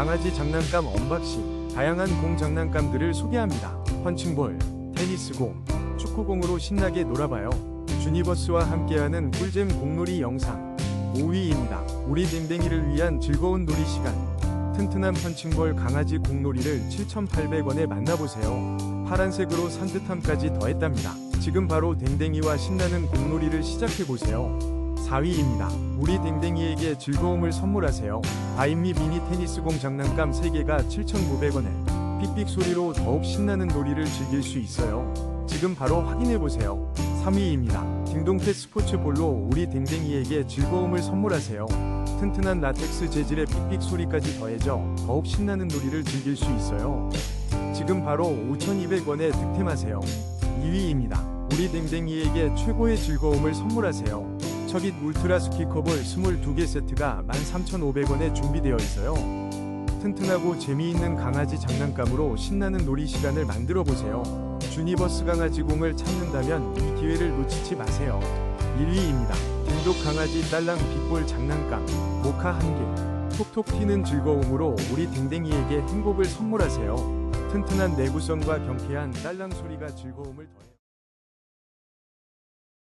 강아지 장난감 언박싱, 다양한 공 장난감들을 소개합니다. 펀칭볼, 테니스공, 축구공으로 신나게 놀아봐요. 주니버스와 함께하는 꿀잼 공놀이 영상 5위입니다. 우리 댕댕이를 위한 즐거운 놀이 시간. 튼튼한 펀칭볼 강아지 공놀이를 7,800원에 만나보세요. 파란색으로 산뜻함까지 더했답니다. 지금 바로 댕댕이와 신나는 공놀이를 시작해보세요. 4위입니다. 우리 댕댕이에게 즐거움을 선물하세요. 바인미 미니 테니스공 장난감 3개가 7,900원에 삑삑 소리로 더욱 신나는 놀이를 즐길 수 있어요. 지금 바로 확인해보세요. 3위입니다. 딩동펫 스포츠볼로 우리 댕댕이에게 즐거움을 선물하세요. 튼튼한 라텍스 재질의 삑삑 소리까지 더해져 더욱 신나는 놀이를 즐길 수 있어요. 지금 바로 5,200원에 득템하세요. 2위입니다. 우리 댕댕이에게 최고의 즐거움을 선물하세요. 척잇 울트라 스키커볼 22개 세트가 13,500원에 준비되어 있어요. 튼튼하고 재미있는 강아지 장난감으로 신나는 놀이 시간을 만들어 보세요. 주니버스 강아지 공을 찾는다면 이 기회를 놓치지 마세요. 1위입니다. 딩독 강아지 딸랑 빗볼 장난감 모카 한 개. 톡톡 튀는 즐거움으로 우리 댕댕이에게 행복을 선물하세요. 튼튼한 내구성과 경쾌한 딸랑 소리가 즐거움을 더해요.